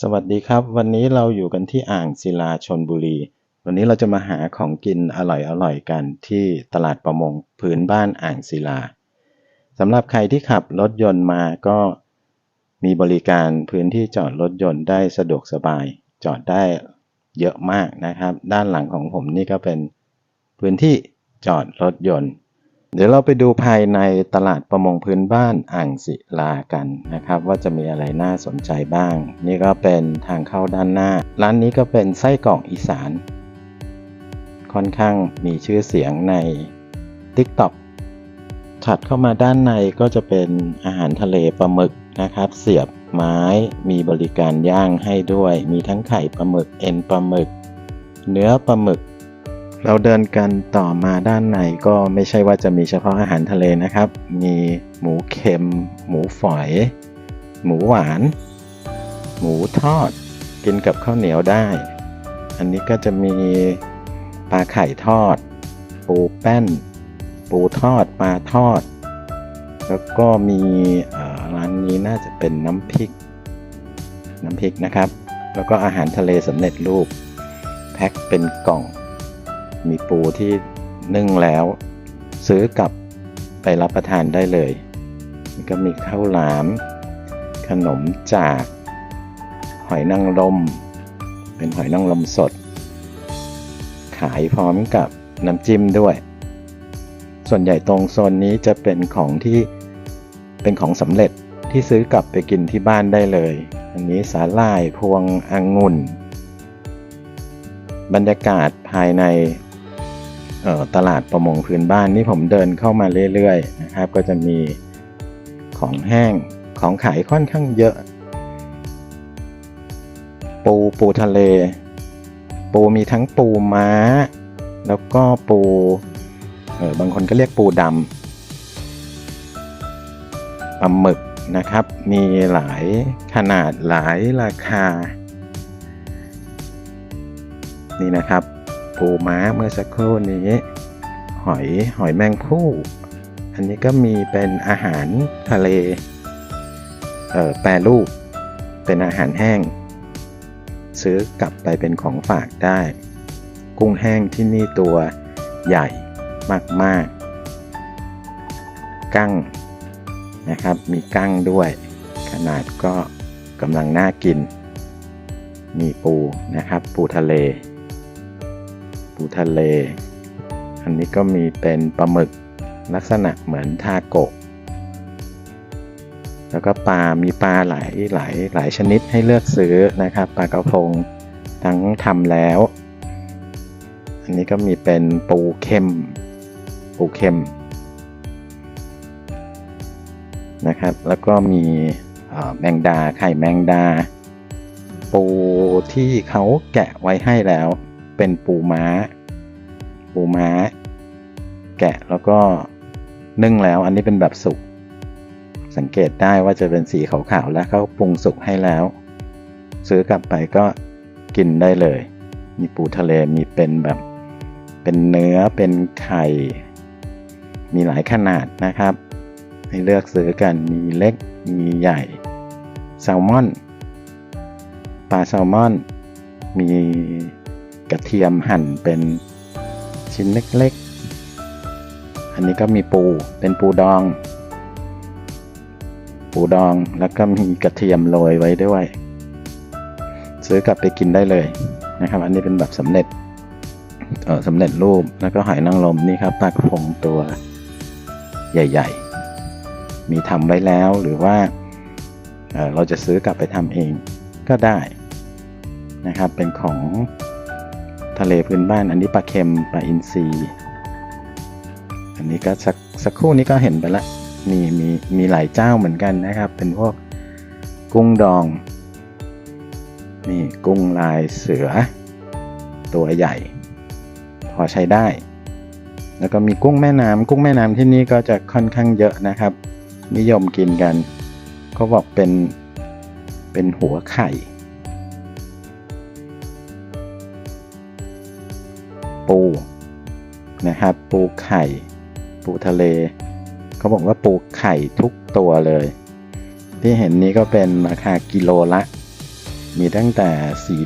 สวัสดีครับ วันนี้เราอยู่กันที่อ่างศิลาชนบุรี วันนี้เราจะมาหาของกินอร่อยๆกันที่ตลาดประมงพื้นบ้านอ่างศิลาสำหรับใครที่ขับรถยนต์มาก็มีบริการพื้นที่จอดรถยนต์ได้สะดวกสบาย จอดได้เยอะมากนะครับ ด้านหลังของผมนี่ก็เป็นพื้นที่จอดรถยนต์ เดี๋ยวเราไปดูภายในตลาดประมงพื้นบ้านอ่างศิลากันนะครับ ว่าจะมีอะไรน่าสนใจบ้าง นี่ก็เป็นทางเข้าด้านหน้า ร้านนี้ก็เป็นไส้กรอกอีสาน ค่อนข้างมีชื่อเสียงใน TikTok ถัดเข้ามาด้านในก็จะเป็นอาหารทะเลปลาหมึกนะครับ เสียบไม้มีบริการย่างให้ด้วย มีทั้งไข่ปลาหมึกเอ็นปลาหมึก เนื้อปลาหมึก เราเดินกันต่อมาด้านในก็ไม่ใช่ว่าจะมีเฉพาะอาหารทะเลนะครับ มีหมูเค็ม หมูฝอย หมูหวาน หมูทอด กินกับข้าวเหนียวได้ อันนี้ก็จะมีปลาไข่ทอด ปูแป้น ปูทอด ปลาทอด แล้วก็มีร้านนี้น่าจะเป็นน้ำพริก น้ำพริกนะครับ แล้วก็อาหารทะเลสำเร็จรูป แพ็คเป็นกล่อง มีปูที่นึ่งแล้ว ซื้อกลับไปรับประทานได้เลย ก็มีข้าวหลาม ขนมจาก หอยนางรม เป็นหอยนางรมสด ขายพร้อมกับน้ำจิ้มด้วย ส่วนใหญ่ตรงโซนนี้จะเป็นของที่เป็นของสำเร็จที่ซื้อกลับไปกินที่บ้านได้เลย อันนี้สาหร่ายพวงองุ่น บรรยากาศภายใน ตลาดประมงพื้นบ้านนี่ผมเดินเข้ามาเรื่อยๆนะครับ ก็จะมีของแห้งของขายค่อนข้างเยอะ ปูปูทะเล ปูมีทั้งปูม้า แล้วก็ปูเออบางคนก็เรียกปูดำปลาหมึกนะครับ มีหลายขนาดหลายราคา นี่นะครับ ปูม้าเมื่อสักครู่นี้ หอยหอยแมงผู้ อันนี้ก็มีเป็นอาหารทะเลเอ่อแปรรูป เป็นอาหารแห้ง ซื้อกลับไปเป็นของฝากได้ กุ้งแห้งที่นี่ตัวใหญ่มากๆ กั้งนะครับ มีกั้งด้วย ขนาดก็กำลังน่ากิน มีปูนะครับ ปูทะเล ปูทะเล อันนี้ก็มีเป็นปลาหมึกลักษณะเหมือนทาโกะ แล้วก็ปลา มีปลาหลายหลายหลายชนิดให้เลือกซื้อนะครับ ปลากระพงทั้งทำแล้ว อันนี้ก็มีเป็นปูเค็ม ปูเค็มนะครับ แล้วก็มีแมงดา ไข่แมงดา ปูที่เขาแกะไว้ให้แล้ว เป็นปูม้า ปูม้า แกะแล้วก็นึ่งแล้วอันนี้เป็นแบบสุก สังเกตได้ว่าจะเป็นสีขาวๆแล้วเขาปรุงสุกให้แล้ว ซื้อกลับไปก็กินได้เลย มีปูทะเลมีเป็นแบบเป็นเนื้อเป็นไข่ มีหลายขนาดนะครับ ให้เลือกซื้อกันมีเล็กมีใหญ่แซลมอนปลาแซลมอนมี กระเทียมหั่นเป็นชิ้นเล็กๆ อันนี้ก็มีปูเป็นปูดอง ปูดองแล้วก็มีกระเทียมโรยไว้ด้วย ซื้อกลับไปกินได้เลยนะครับ อันนี้เป็นแบบสำเร็จเออสำเร็จรูปแล้วก็หอยนางรมนี่ครับปลากระพงตัวใหญ่ ๆ มีทำไว้แล้วหรือว่าเอ่อเราจะซื้อกลับไปทำเองก็ได้นะครับเป็นของ ทะเลพื้นบ้านอันนี้ปลาเค็มปลาอินทรีอันนี้ก็สักสักครู่นี้ก็เห็นไปละมีมีมีหลายเจ้าเหมือนกันนะครับ เป็นพวกกุ้งดอง นี่กุ้งลายเสือ ตัวใหญ่ พอใช้ได้ แล้วก็มีกุ้งแม่น้ำกุ้งแม่น้ำที่นี่ก็จะค่อนข้างเยอะนะครับ นิยมกินกันเขาบอกเป็นเป็นหัวไข่ ปูนะครับ ปูไข่ ปูทะเล เขาบอกว่าปูไข่ทุกตัวเลย ที่เห็นนี้ก็เป็นราคากิโลละ มีตั้งแต่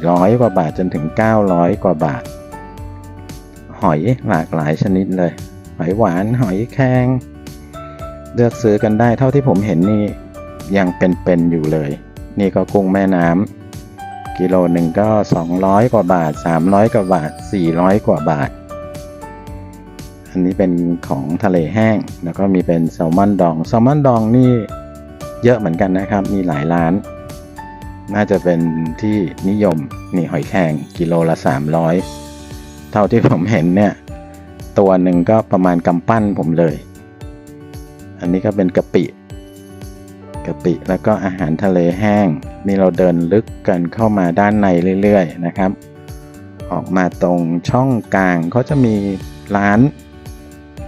400 กว่าบาทจนถึง 900 กว่าบาท หอยหลากหลายชนิดเลย หอยหวานหอยแครงเลือกซื้อกันได้เท่าที่ผมเห็นนี่ยังเป็นๆอยู่เลย นี่ก็กุ้งแม่น้ำ กิโลหนึ่งก็ 200 กว่าบาท 300 กว่าบาท 400 กว่าบาท อันนี้เป็นของทะเลแห้ง แล้วก็มีเป็นแซลมอนดอง แซลมอนดองนี่เยอะเหมือนกันนะครับ มีหลายร้าน น่าจะเป็นที่นิยม นี่หอยแครงกิโลละ 300 เท่าที่ผมเห็นเนี่ย ตัวหนึ่งก็ประมาณกำปั้นผมเลย อันนี้ก็เป็นกะปิ กะปิ แล้วก็อาหารทะเลแห้ง นี่เราเดินลึกกันเข้ามาด้านในเรื่อยๆนะครับ ออกมาตรงช่องกลางเขาจะมีร้าน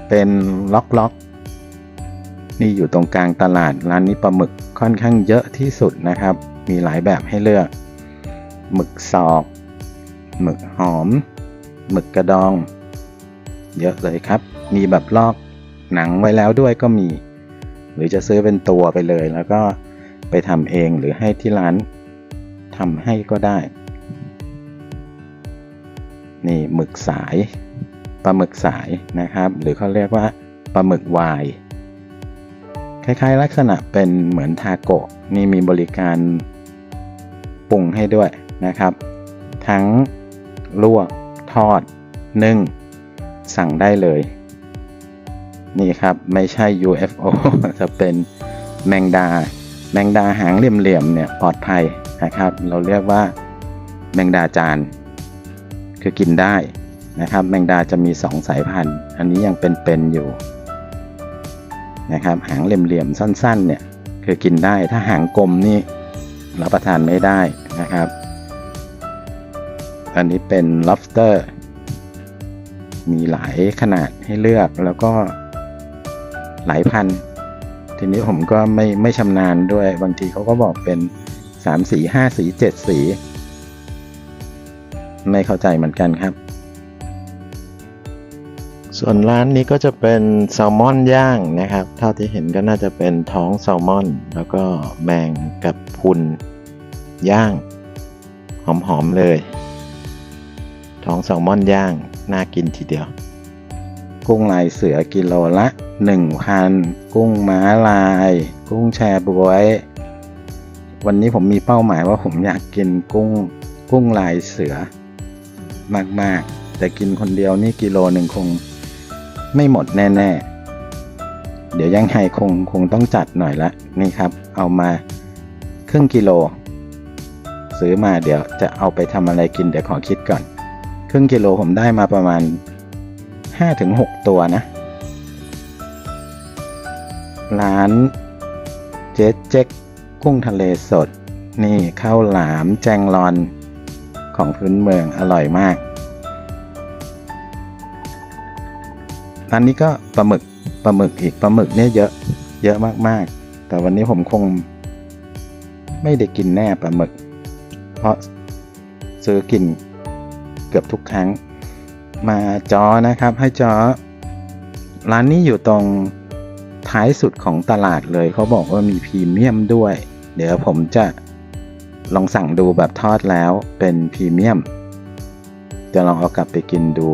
เป็นล็อกๆ นี่อยู่ตรงกลางตลาดร้านนี้ปลาหมึกค่อนข้างเยอะที่สุดนะครับ มีหลายแบบให้เลือก หมึกสอกหมึกหอม หมึกกระดอง เยอะเลยครับ มีแบบลอกหนังไว้แล้วด้วยก็มี หรือจะซื้อเป็นตัวไปเลย แล้วก็ไปทำเองหรือให้ที่ร้านทำให้ก็ได้ นี่หมึกสายปลาหมึกสายนะครับ หรือเขาเรียกว่าปลาหมึกวายคล้ายๆ ลักษณะเป็นเหมือนทาโกะนี่มีบริการปรุงให้ด้วยนะครับ ทั้งลวก ทอดนึ่ง สั่งได้เลย นี่ครับไม่ใช่ UFO จะเป็นแมงดา แมงดาหางเหลี่ยมๆเนี่ยปลอดภัยนะครับ เราเรียกว่าแมงดาจานคือกินได้นะครับ แมงดาจะมี 2 สายพันธุ์ อันนี้ยังเป็นๆอยู่นะครับหางเหลี่ยมๆสั้นๆเนี่ยคือกินได้ถ้าหางกลมนี่รับประทานไม่ได้นะครับ อันนี้เป็น lobster มีหลายขนาดให้เลือกแล้วก็ หลายพัน ทีนี้ผมก็ไม่ไม่ชำนาญด้วย บางทีเขาก็บอกเป็น3สี5สี7สี ไม่เข้าใจเหมือนกันครับ ส่วนร้านนี้ก็จะเป็นแซลมอนย่างนะครับ เท่าที่เห็นก็น่าจะเป็นท้องแซลมอน แล้วก็แมงกับพุนย่าง หอมๆเลย ท้องแซลมอนย่าง น่ากินทีเดียว กุ้งลายเสือกิโลละ 1,000 กุ้งม้าลาย กุ้งแชบวย วันนี้ผมมีเป้าหมายว่าผมอยากกินกุ้งกุ้งลายเสือ มากๆ แต่กินคนเดียวนี่กิโลหนึ่งคงไม่หมดแน่ๆ เดี๋ยวยังไงคงคงต้องจัดหน่อยละนี่ครับ เอามาครึ่งกิโล ซื้อมาเดี๋ยวจะเอาไปทำอะไรกินเดี๋ยวขอคิดก่อน ครึ่งกิโลผมได้มาประมาณ 5-6ตัวนะ ร้านเจ๊เจ๊กกุ้งทะเลสด นี่ข้าวหลามแจงรอนของพื้นเมืองอร่อยมาก ร้านนี้ก็ปลาหมึกปลาหมึกอีกปลาหมึกเนี่ยเยอะเยอะมากๆ แต่วันนี้ผมคงไม่ได้กินแน่ปลาหมึก เพราะซื้อกินเกือบทุกครั้ง มาจอนะครับให้จอร้านนี้อยู่ตรงท้ายสุดของตลาดเลยเขาบอกว่ามีพรีเมียมด้วย เดี๋ยวผมจะลองสั่งดูแบบทอดแล้วเป็นพรีเมียมจะลองเอากลับไปกินดู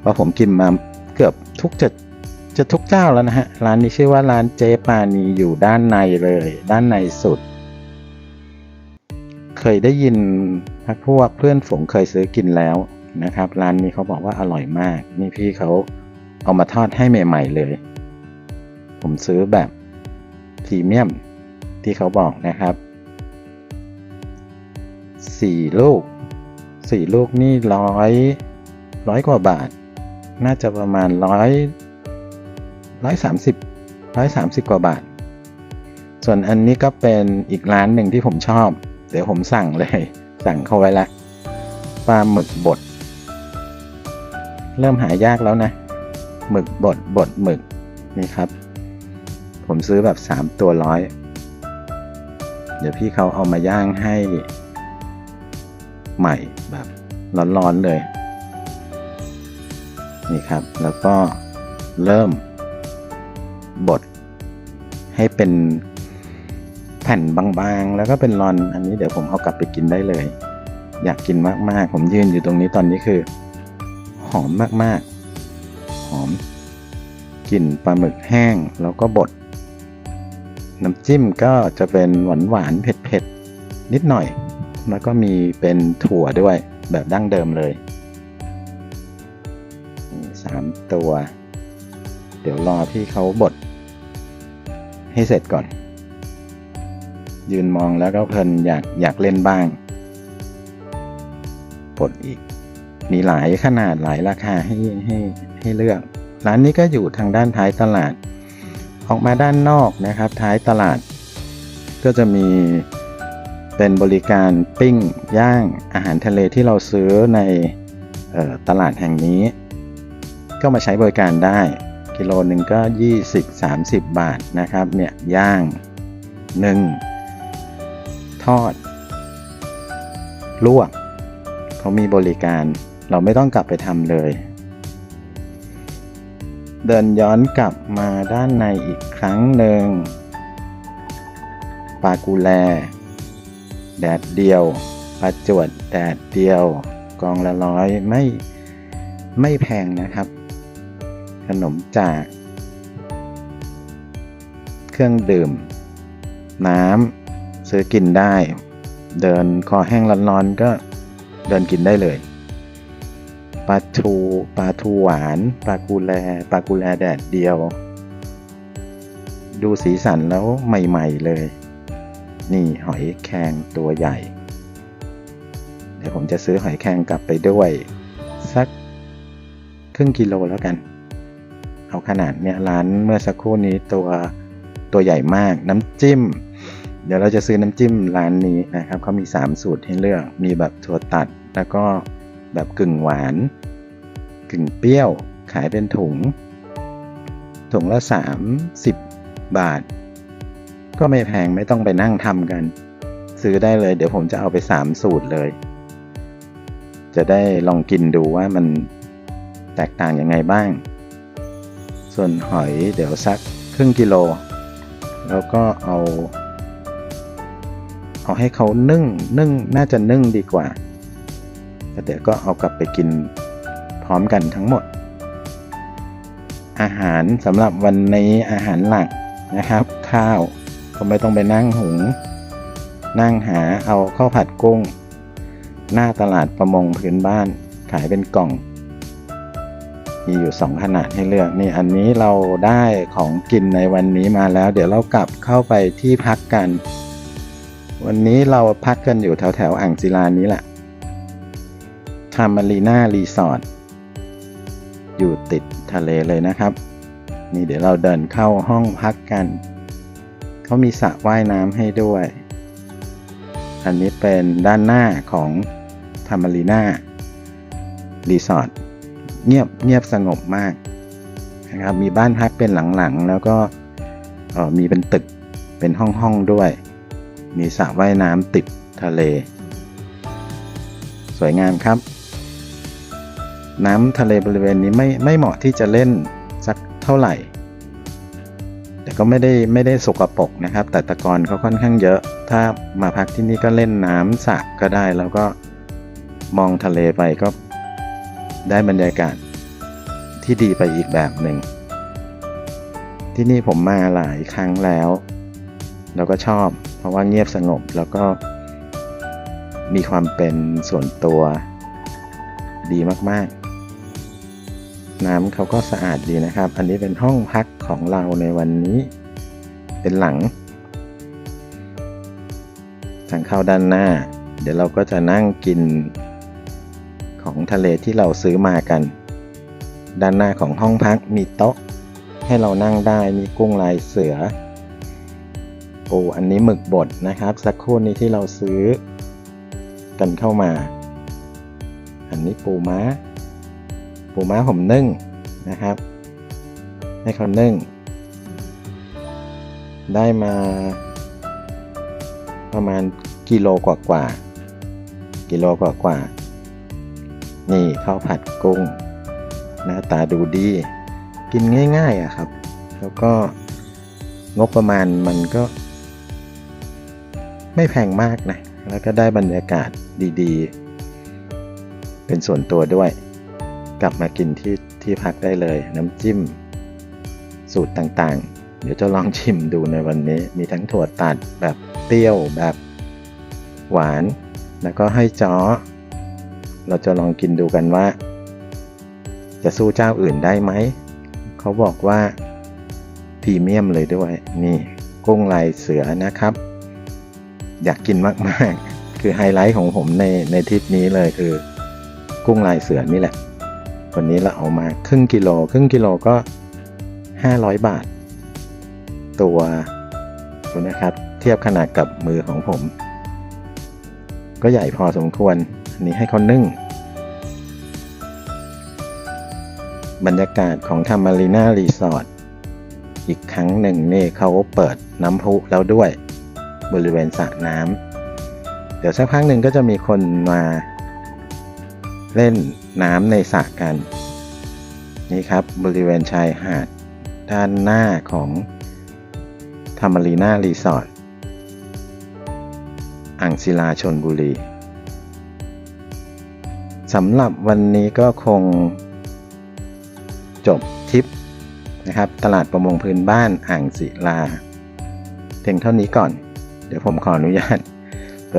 เพราะผมกินมาเกือบทุกจะจะทุกเจ้าแล้วนะฮะ ร้านนี้ชื่อว่าร้านเจปานีอยู่ด้านในเลย ด้านในสุด เคยได้ยินพักพวกเพื่อนฝูงเคยซื้อกินแล้ว นะครับ ร้านนี้เขาบอกว่าอร่อยมาก นี่พี่เขาเอามาทอดให้ใหม่ ๆ เลย ผมซื้อแบบพรีเมียมที่เขาบอกนะครับสี่ลูกสี่ลูกนี่ร้อยร้อยกว่าบาท น่าจะประมาณร้อยร้อยสามสิบร้อยสามสิบกว่าบาท ส่วนอันนี้ก็เป็นอีกร้านหนึ่งที่ผมชอบ เดี๋ยวผมสั่งเลย สั่งเข้าไว้ละปลาหมึกบด เริ่มหายากแล้วนะ หมึกบดบดหมึกนี่ครับ ผมซื้อแบบสามตัวร้อย เดี๋ยวพี่เขาเอามาย่างให้ใหม่แบบร้อนๆเลย นี่ครับ แล้วก็เริ่มบดให้เป็นแผ่นบางๆ แล้วก็เป็นรอน อันนี้เดี๋ยวผมเอากลับไปกินได้เลย อยากกินมากๆ ผมยืนอยู่ตรงนี้ตอนนี้คือ อมมากๆ หอมกลิ่นปลาหมึกแห้งแล้วก็บด น้ำจิ้มก็จะเป็นหวานหวานๆเผ็ดๆนิดหน่อย แล้วก็มีเป็นถั่วด้วยแบบดั้งเดิมเลยสามตัว เดี๋ยวรอพี่เขาบด ให้เสร็จก่อน ยืนมองแล้วก็เพลินอยากอยากเล่นบ้างบดอีก มีหลายขนาดหลายราคาให้ให้ให้เลือก ร้านนี้ก็อยู่ทางด้านท้ายตลาด ออกมาด้านนอกนะครับ ท้ายตลาด ก็จะมีเป็นบริการปิ้งย่างอาหารทะเลที่เราซื้อในออตลาดแห่งนี้ ก็มาใช้บริการได้ กิโลหนึ่งก็ 20-30 บาทนะครับเนี่ยย่างนึ่งทอด ลวกเขามีบริการ เราไม่ต้องกลับไปทำเลย เดินย้อนกลับมาด้านในอีกครั้งหนึ่งปลากูแล แดดเดียวปลาจวดแดดเดียว กองละร้อยไม่ไม่แพงนะครับ ขนมจาก เครื่องดื่ม น้ำซื้อกินได้ เดินคอแห้งร้อนๆก็เดินกินได้เลย ปลาทูปลาทูหวานปลากูแลปลากูแลแดดเดียว ดูสีสันแล้วใหม่ ๆ เลย นี่หอยแครงตัวใหญ่ เดี๋ยวผมจะซื้อหอยแครงกลับไปด้วย สักครึ่งกิโลแล้วกัน เอาขนาดเนี้ยร้านเมื่อสักครู่นี้ตัวตัวใหญ่มากน้ำจิ้ม เดี๋ยวเราจะซื้อน้ำจิ้มร้านนี้นะครับเขามี 3 สูตรให้เลือกมีแบบถั่วตัดแล้วก็ แบบกึ่งหวาน กึ่งเปรี้ยว ขายเป็นถุง ถุงละ 30 บาท ก็ไม่แพงไม่ต้องไปนั่งทำกัน ซื้อได้เลย เดี๋ยวผมจะเอาไป 3 สูตรเลย จะได้ลองกินดูว่ามันแตกต่างยังไงบ้าง ส่วนหอยเดี๋ยวสักครึ่งกิโล แล้วก็เอา เอาให้เขานึ่งนึ่งน่าจะนึ่งดีกว่า แต่เดี๋ยวก็เอากลับไปกินพร้อมกันทั้งหมด อาหารสำหรับวันนี้อาหารหลักนะครับ ข้าวก็ไม่ต้องไปนั่งหุง นั่งหาเอาข้าวผัดกุ้ง หน้าตลาดประมงพื้นบ้านขายเป็นกล่อง มีอยู่ 2 ขนาดให้เลือกนี่อันนี้เราได้ของกินในวันนี้มาแล้ว เดี๋ยวเรากลับเข้าไปที่พักกัน วันนี้เราพักกันอยู่แถวแถวอ่างศิลานี้แหละ ทามารีนารีสอร์ทอยู่ติดทะเลเลยนะครับ นี่เดี๋ยวเราเดินเข้าห้องพักกัน เขามีสระว่ายน้ำให้ด้วย อันนี้เป็นด้านหน้าของทามารีนารีสอร์ทเงียบเงียบสงบมากนะครับมีบ้านพักเป็นหลังๆ แล้วก็มีเป็นตึกเป็นห้องๆด้วย มีสระว่ายน้ำติดทะเล สวยงามครับ น้ำทะเลบริเวณนี้ไม่ไม่เหมาะที่จะเล่นสักเท่าไหร่ แต่ก็ไม่ได้ไม่ได้สกปรกนะครับ แต่ตะกอนเขาค่อนข้างเยอะ ถ้ามาพักที่นี่ก็เล่นน้ำสระก็ได้ แล้วก็มองทะเลไปก็ได้บรรยากาศที่ดีไปอีกแบบหนึ่ง ที่นี่ผมมาหลายครั้งแล้ว แล้วก็ชอบ เพราะว่าเงียบสงบแล้วก็มีความเป็นส่วนตัวดีมาก ๆ น้ำเขาก็สะอาดดีนะครับ อันนี้เป็นห้องพักของเราในวันนี้ เป็นหลัง ทางเข้าด้านหน้า เดี๋ยวเราก็จะนั่งกินของทะเลที่เราซื้อมากัน ด้านหน้าของห้องพักมีโต๊ะ ให้เรานั่งได้มีกุ้งลายเสือ โอ้อันนี้หมึกบดนะครับ สักครู่นี้ที่เราซื้อกันเข้ามา อันนี้ปูม้า ปูม้าผมนึ่งนะครับ ให้เขานึ่ง ได้มา ประมาณกิโลกว่ากว่า กิโลกว่ากว่า นี่ข้าวผัดกุ้ง หน้าตาดูดี กินง่ายๆอะครับ แล้วก็งบประมาณมันก็ ไม่แพงมากนะ แล้วก็ได้บรรยากาศดีๆ เป็นส่วนตัวด้วย กลับมากินที่ที่พักได้เลย น้ำจิ้ม สูตรต่างๆ เดี๋ยวจะลองชิมดูในวันนี้ มีทั้งถั่วตัดแบบเปรี้ยวแบบหวาน แล้วก็ให้จ้อ เราจะลองกินดูกันว่า จะสู้เจ้าอื่นได้ไหม เขาบอกว่าพรีเมียมเลยด้วย นี่กุ้งลายเสือนะครับ อยากกินมากๆ คือไฮไลท์ของผมในในทริปนี้เลยคือ กุ้งลายเสือนี่แหละ วันนี้เราเอามาครึ่งกิโล ครึ่งกิโลก็ 500 บาท ตัวดูนะครับ เทียบขนาดกับมือของผม ก็ใหญ่พอสมควร อันนี้ให้เขานึ่ง บรรยากาศของทามารีนารีสอร์ทอีกครั้งหนึ่งนี่เขาเปิดน้ำพุแล้วด้วย บริเวณสระน้ำเดี๋ยวสักพักหนึ่งก็จะมีคนมา เล่นน้ำในสระกัน นี่ครับบริเวณชายหาดด้านหน้าของทามรีนารีสอร์ทอ่างศิลาชนบุรีสำหรับวันนี้ก็คงจบทริปนะครับ ตลาดประมงพื้นบ้านอ่างศิลาเพียงเท่านี้ก่อน เดี๋ยวผมขออนุญาต ไป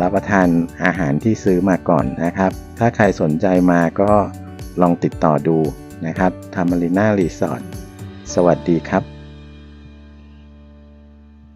รับประทานอาหารที่ซื้อมาก่อนนะครับ ถ้าใครสนใจมาก็ลองติดต่อดูนะครับทามาริน่ารีสอร์ทสวัสดีครับ